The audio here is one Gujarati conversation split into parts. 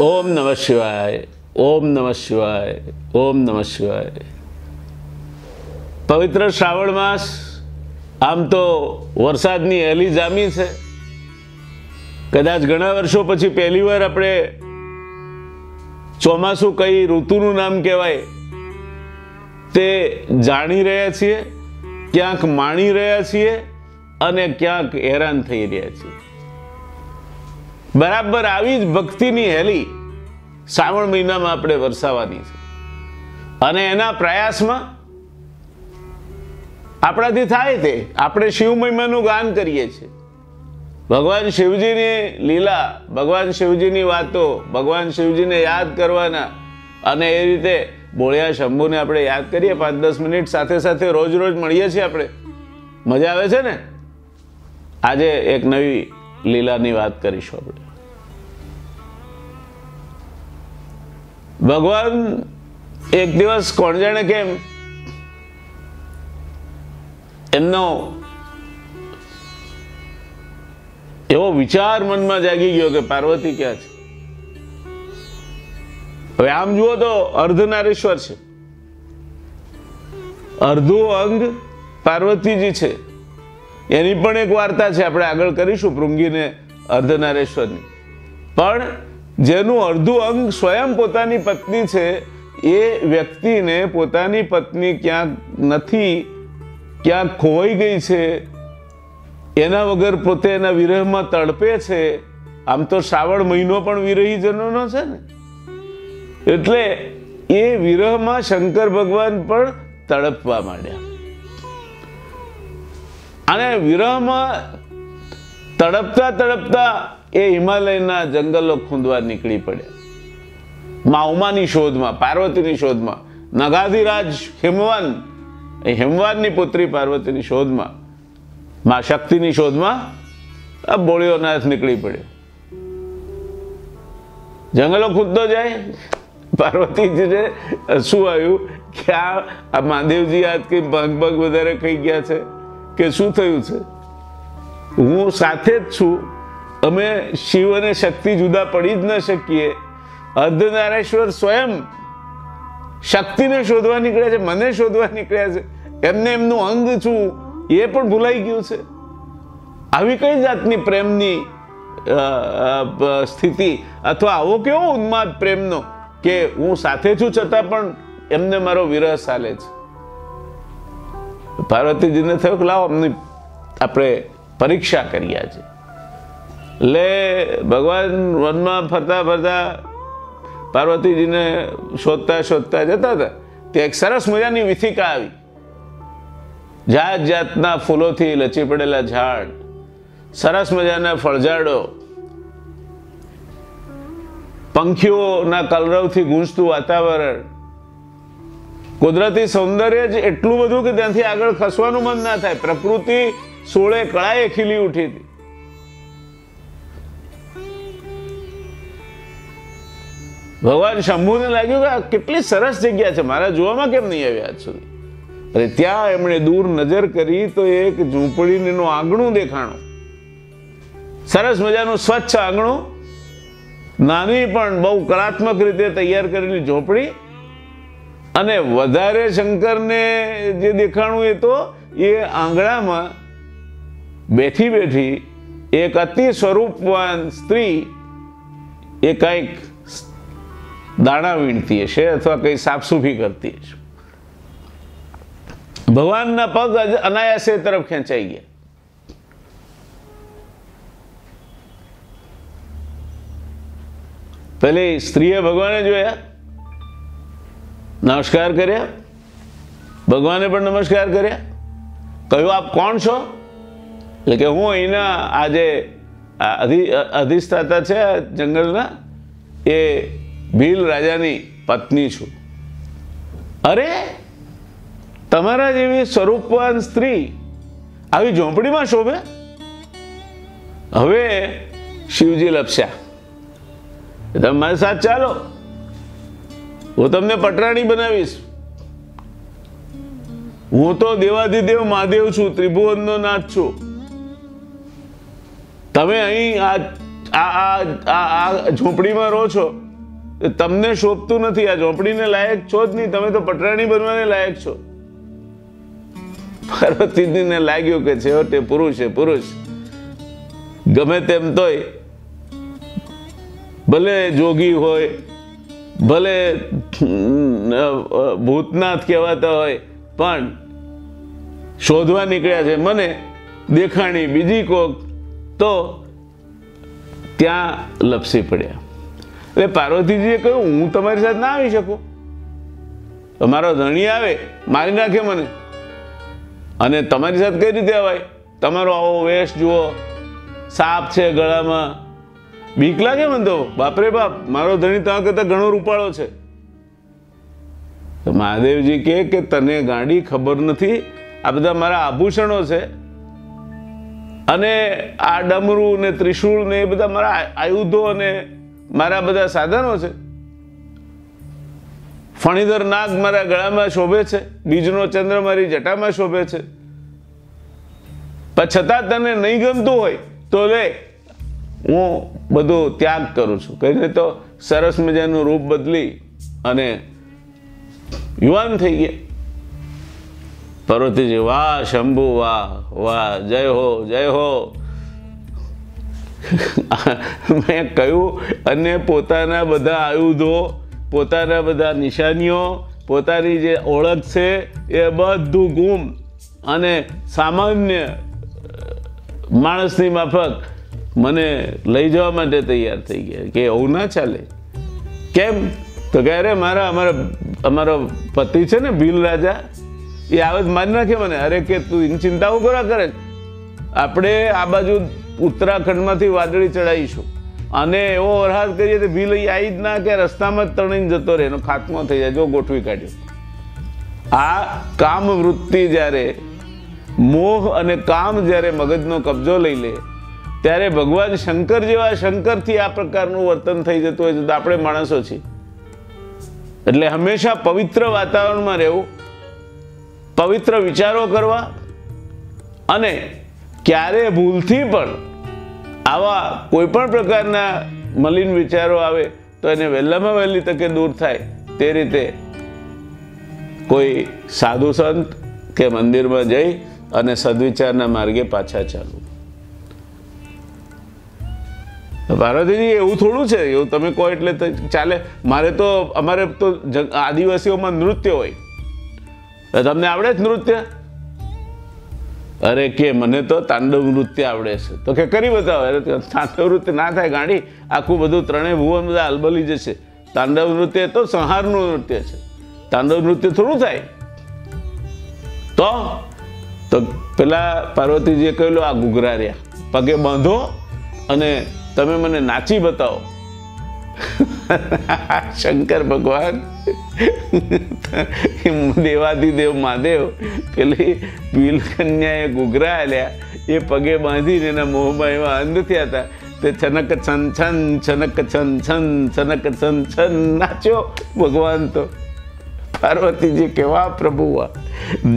ઓમ નમઃ શિવાય, ઓમ નમઃ શિવાય, ઓમ નમઃ શિવાય. પવિત્ર શ્રાવણ માસ, આમ તો વરસાદની હેલી જામી છે. કદાચ ઘણા વર્ષો પછી પહેલી વાર આપણે ચોમાસું કઈ ઋતુનું નામ કહેવાય, તે જાણી રહ્યા છીએ, ક્યાંક માણી રહ્યા છીએ અને ક્યાંક હેરાન થઈ રહ્યા છીએ બરાબર આવી જ ભક્તિની હેલી શ્રાવણ મહિનામાં આપણે વરસાવાની છે. અને એના પ્રયાસમાં આપણાથી થાય તે. આપણે શિવ મહિમાનું ગાન કરીએ છીએ. ભગવાન શિવજીની લીલા, ભગવાન શિવજીની વાતો, ભગવાન શિવજીને યાદ કરવાના અને એ રીતે બોળિયા શંભુને આપણે યાદ કરીએ. પાંચ દસ મિનિટ સાથે સાથે રોજ રોજ મળીએ છીએ આપણે. મજા આવે છે ને? આજે એક નવી લીલાની વાત કરીશું આપણે. ભગવાન, એક દિવસ કોણ જાણે કેમ એમનો એવો વિચાર મનમાં જાગી ગયો કે પાર્વતી ક્યાં છે? હવે આમ જુઓ તો અર્ધનારેશ્વર છે. અર્ધું અંગ પાર્વતીજી છે. એની પણ એક વાર્તા છે, આપણે આગળ કરીશું પૃંગીને અર્ધનારેશ્વરની. પણ જેનું અડધું અંગ સ્વયં પોતાની પત્ની છે, એ વ્યક્તિને પોતાની પત્ની ક્યાંક નથી, ક્યાંક ખોવાઈ ગઈ છે, એના વગર પોતે એના વિરહમાં તડપે છે, આમ તો શ્રાવણ મહિનો પણ વિરહીજનોનો છે ને. એટલે એ વિરહમાં શંકર ભગવાન પણ તડપવા માંડ્યા. અને વિરહમાં તડપતા તડપતા એ હિમાલયના જંગલો ખૂંદવા નીકળી પડ્યા મા ઉમાની શોધમાં, પાર્વતીની શોધમાં, નગાધિરાજ હિમવાન, એ હિમવાનની પુત્રી પાર્વતીની શોધમાં, મા શક્તિની શોધમાં, આ બોળીઓ નાથ નીકળી પડ્યો જંગલો ખૂદતો જાય. પાર્વતીજીને શું આવ્યું? કે આ મહાદેવજી આજ કંઈ પગ પગ વધારે ખાઈ ગયા છે? કે શું થયું છે? હું સાથે જ છું. અમે શિવ અને શક્તિ જુદા પડી જ ન શકીએ. અર્ધનારેશ્વર સ્વયં શક્તિને શોધવા નીકળ્યા છે, મને શોધવા નીકળ્યા છે. એમને એમનું અંગ છું. એ પણ ભૂલાઈ ગયું છે. આવી કઈ જાતની પ્રેમની સ્થિતિ? અથવા આવો કેવો ઉન્માદ પ્રેમનો કે હું સાથે છું છતાં પણ એમને મારો વિરહ ચાલે છે? પાર્વતીજીને થયું કે લાવો, અમને આપણે પરીક્ષા કરી છે એટલે ભગવાન વનમાં ફરતા ફરતા પાર્વતીજીને શોધતા શોધતા જતા હતા. તે એક સરસ મજાની વિથિકા આવી. જાત જાતના ફૂલોથી લચી પડેલા ઝાડ, સરસ મજાના ફળઝાડો, પંખીઓના કલરવથી ગૂંજતું વાતાવરણ કુદરતી સૌંદર્ય જ એટલું બધું કે ત્યાંથી આગળ ખસવાનું મન ના થાય. પ્રકૃતિ સોળે કળાએ ખીલી ઉઠી હતી. ભગવાન શંભુને લાગ્યું કે આ કેટલી સરસ જગ્યા છે. મારા જોવામાં કેમ નહીં આવ્યા આજ સુધી? અરે ત્યાં એમણે દૂર નજર કરી તો એક ઝૂંપડીનું આંગણું દેખાણું. સરસ મજાનું સ્વચ્છ આંગણું. નાની પણ બહુ કલાત્મક રીતે તૈયાર કરેલી ઝોપડી. અને વધારે શંકરને જે દેખાણું એ તો એ આંગણામાં બેઠી બેઠી એક અતિ સ્વરૂપવાન સ્ત્રી એ કંઈક દાણા વીણતી હશે અથવા કંઈ સાફસૂફી કરતી હશે. ભગવાનના પગ અનાયાસે તરફ ખેંચાઈ ગયા. પેલી સ્ત્રીએ ભગવાને જોયા. નમસ્કાર કર્યા? ભગવાને પણ નમસ્કાર કર્યા? કહ્યું, આપ કોણ છો? એટલે કે, હું અહીંના આજે અધિષ્ઠાતા છે, જંગલના, એ ભીલ રાજાની પત્ની છું. અરે! તમારા જેવી સ્વરૂપવાન સ્ત્રી આવી ઝોંપડીમાં શોભે? હવે શિવજી લપસ્યા. તમે મારી સાથે ચાલો. હું તમને પટરાણી બનાવીશ. હું તો દેવાધિદેવ મહાદેવ છું, ત્રિભુવનનો નાથ છું. તમે અહીં આ ઝૂંપડીમાં રહો છો. તમને શોભતું નથી. આ ઝોપડીને લાયક છો જ નહીં. તમે તો પટરાણી બનવાને લાયક છો. પાર્વતીજીને લાગ્યું કે છેવટે પુરુષ છે, પુરુષ. ગમે તેમ તોય ભલે જોગી હોય ભલે ભૂતનાથ કહેવાતા હોય, પણ શોધવા નીકળ્યા છે. મને દેખાણી બીજી કોક તો ત્યાં લપસી પડ્યા. એટલે પાર્વતીજીએ કહ્યું, હું તમારી સાથે ના આવી શકું. તમારો ધણી આવે, મારી નાખે મને. અને તમારી સાથે કઈ રીતે અવાય? તમારો આવો વેશ જુઓ. સાપ છે ગળામાં બીક લાગે મને તો. બાપરે બાપ, મારો ધણી ત્યાં કરતા ઘણો રૂપાળો છે. તો મહાદેવજી કહે કે તને ગાડી ખબર નથી, આ બધા મારા આભૂષણો છે. અને આ ડમરું ને ત્રિશૂળ ને એ બધા મારા આયુધો અને મારા બધા સાધનો છે. ફણીધર નાગ મારા ગળામાં શોભે છે, બીજનો ચંદ્ર મારી જટામાં શોભે છે. પણ છતાં તને નહીં ગમતું હોય, તો લે હું બધું ત્યાગ કરું છું. કહીને તો સરસ મજાનું રૂપ બદલી અને યુવાન થઈ ગયા. પાર્વતીજી, વાહ શંભુ, વાહ વાહ, જય હો જય હો. મેં કહ્યું, અને પોતાના બધા આયુધો, પોતાના બધા નિશાનીઓ, પોતાની જે ઓળખ છે એ બધું ગુમ. અને સામાન્ય માણસની માફક મને લઈ જવા માટે તૈયાર થઈ ગયા. કે એવું ના ચાલે. કેમ? તો કે અરે, મારા, અમારા, અમારો પતિ છે ને, ભીલ રાજા, એ આવે જ મારી નાખે મને. અરે, કે તું એની ચિંતા કરા કરે? આપણે આ બાજુ ઉત્તરાખંડમાંથી વાદળી ચડાવીશું. અને એવો વરસાદ કરીએ તો ભીલ અહીં આવી જ ના કે રસ્તામાં જ તણીને જતો રહે. એનો ખાત્મો થઈ જાય. જો ગોઠવી કાઢ્યો. આ કામ વૃત્તિ જ્યારે, મોહ અને કામ જ્યારે મગજનો કબજો લઈ લે ત્યારે ભગવાન શંકર જેવા શંકરથી આ પ્રકારનું વર્તન થઈ જતું હોય છે. તો આપણે માણસો છીએ. એટલે હંમેશા પવિત્ર વાતાવરણમાં રહેવું, પવિત્ર વિચારો કરવા અને ક્યારે ભૂલથી પણ આવા કોઈ પણ પ્રકારના મલિન વિચારો આવે તો એને વહેલામાં વહેલી તકે દૂર થાય. તે રીતે કોઈ સાધુ સંત કે મંદિરમાં જઈ અને સદવિચારના માર્ગે પાછા ચાલવું. પાર્વતીજી એવું થોડું છે. એવું તમે કહો એટલે ચાલે. મારે તો, અમારે તો આદિવાસીઓમાં નૃત્ય હોય. તમને આવડે જ નૃત્ય? અરે કે, મને તો તાંડવ નૃત્ય આવડે છે. તો કે કરી બતાવો. અરે તાંડવ નૃત્ય ના થાય ગાડી. આખું બધું ત્રણેય ભુવન બધા અલબલી જશે. તાંડવ નૃત્ય તો સંહારનું નૃત્ય છે. તાંડવ નૃત્ય થોડું થાય. તો? તો પેલા પાર્વતીજીએ કહેલું આ ઘૂઘરા રહ્યા. પગે બાંધો અને તમે મને નાચી બતાવો. શંકર ભગવાન દેવાદિદેવ મહાદેવ, પેલી પીલકન્યાએ આલ્યા એ પગે બાંધીને એના મોહમાં એવા અંધ થયા હતા. તે છનક છન છન, છનક છન છન, છનક છન છન નાચ્યો ભગવાન તો. પાર્વતીજી કેવા પ્રભુ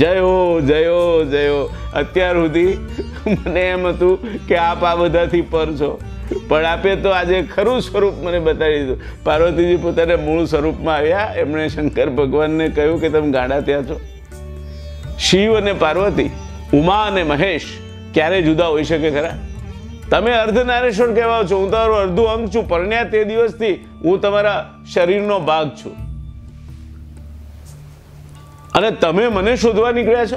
જયો જયો જયો. અત્યાર સુધી મને એમ હતું કે આપ આ બધાથી પર છો. પણ આપે તો આજે ખરું સ્વરૂપ મને બતાવી દીધું. પાર્વતીજી પોતાના મૂળ સ્વરૂપમાં આવ્યા, એમણે શંકર ભગવાનને કહ્યું કે તમે ગાડા ત્યાં છો. શિવ અને પાર્વતી, ઉમા અને મહેશ ક્યારે જુદા હોઈ શકે ખરા? તમે અર્ધનારેશ્વર કહેવાઓ છો, હું તમારું અડધું અંગ છું, પરણ્યા તે દિવસથી હું તમારા શરીરનો ભાગ છું. અને તમે મને શોધવા નીકળ્યા છો?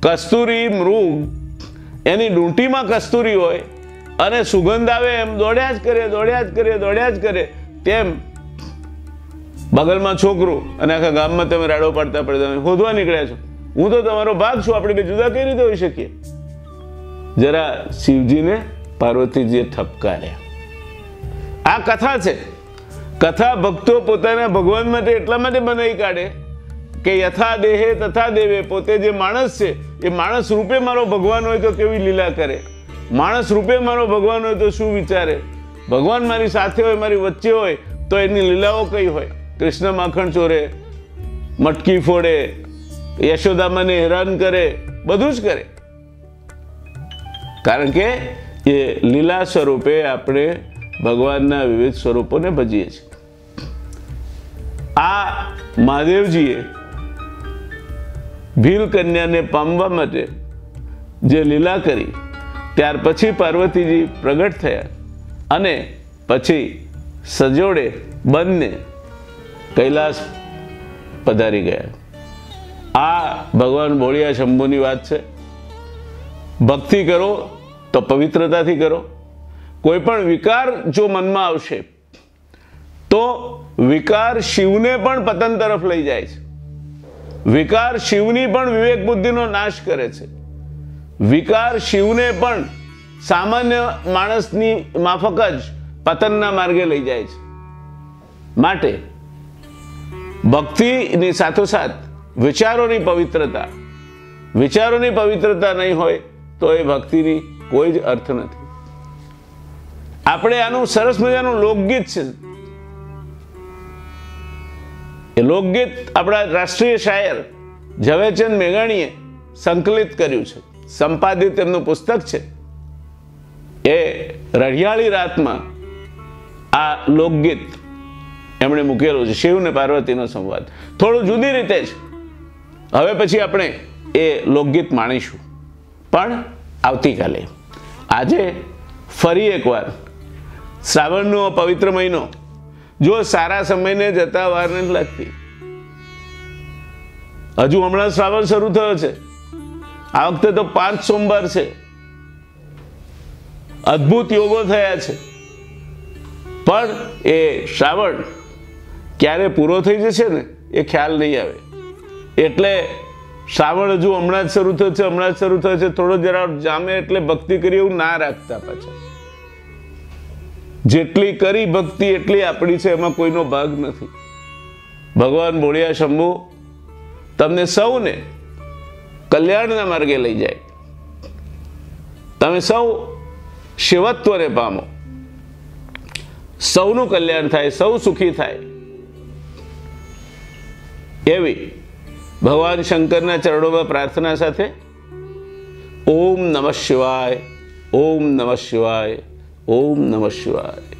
કસ્તુરી, મૃગ, એની ડૂંટીમાં કસ્તુરી હોય અને સુગંધ આવે એમ દોડ્યા જ કરે, દોડ્યા જ કરે, દોડ્યા જ કરે. તેમ બગલમાં છોકરું અને આખા ગામમાં તમે રાડો પાડતા પડે તમે શોધવા નીકળ્યા છો. હું તો તમારો ભાગ છું, આપણે બે જુદા કઈ રીતે હોઈ શકીએ? જરા શિવજીને પાર્વતીજીએ ઠપકાર્યા. આ કથા છે. કથા ભક્તો પોતાના ભગવાન માટે એટલા માટે બનાવી કાઢે કે યથા દેહે તથા દેવે, પોતે જે માણસ છે, એ માણસ રૂપે મારો ભગવાન હોય તો કેવી લીલા કરે? માણસ રૂપે મારો ભગવાન હોય તો શું વિચારે? ભગવાન મારી સાથે હોય, મારી વચ્ચે હોય, તો એની લીલાઓ કઈ હોય? કૃષ્ણ માખણ ચોરે, મટકી ફોડે યશોદા મને હેરાન કરે, બધું જ કરે. કારણ કે એ લીલા સ્વરૂપે આપણે ભગવાનના વિવિધ સ્વરૂપોને ભજીએ છીએ. આ મહાદેવજીએ ભીલ કન્યાને પામવા માટે જે લીલા કરી ત્યાર પછી પાર્વતીજી પ્રગટ થયા અને પછી સજોડે બંને કૈલાસ પધારી ગયા. આ ભગવાન બોળિયા શંભુની વાત છે. ભક્તિ કરો તો પવિત્રતાથી કરો. કોઈ પણ વિકાર જો મનમાં આવશે, તો વિકાર શિવને પણ પતન તરફ લઈ જાય છે. વિકાર શિવની પણ વિવેક બુદ્ધિનો નાશ કરે છે. વિકાર શિવને પણ સામાન્ય માણસની માફક જ પતનના માર્ગે લઈ જાય છે. માટે ભક્તિની સાથોસાથ વિચારોની પવિત્રતા વિચારોની પવિત્રતા નહીં હોય તો એ ભક્તિની કોઈ જ અર્થ નથી. આપણે આનું સરસ મજાનું લોકગીત છે. એ લોકગીત આપણા રાષ્ટ્રીય શાયર ઝવેરચંદ મેઘાણીએ સંકલિત કર્યું છે. સંપાદિત એમનું પુસ્તક છે. એ રઢિયાળી રાતમાં આ લોકગીત એમણે મૂકેલું છે. શિવ ને પાર્વતીનો સંવાદ. થોડું જુદી રીતે જ. હવે પછી આપણે એ લોકગીત માણીશું. પણ આવતીકાલે. આજે ફરી એકવાર શ્રાવણનો પવિત્ર મહિનો. જો સારા સમયને જતા વાર નથી લાગતી. હજુ હમણાં શ્રાવણ શરૂ થયો છે. આ વખતે તો પાંચ સોમવાર છે. અદ્ભુત યોગો થયા છે. પણ એ શ્રાવણ ક્યારે પૂરો થઈ જશે ને, એ ખ્યાલ નહીં આવે. એટલે શ્રાવણ હજુ હમણાં જ શરૂ થયો છે, હમણાં જ શરૂ થયો છે. થોડો જરા જામે એટલે ભક્તિ કરી એવું ના રાખતા પાછા. જેટલી કરી ભક્તિ એટલી આપણી છે, એમાં કોઈનો ભાગ નથી. ભગવાન બોળિયા શંભુ, તમને સૌને કલ્યાણના માર્ગે લઈ જાય. તમે સૌ શિવત્વને પામો. સૌનું કલ્યાણ થાય, સૌ સુખી થાય. એવી ભગવાન શંકરના ચરણોમાં પ્રાર્થના સાથે ઓમ નમઃ શિવાય, ઓમ નમઃ શિવાય, ઓમ નમઃ શિવાય.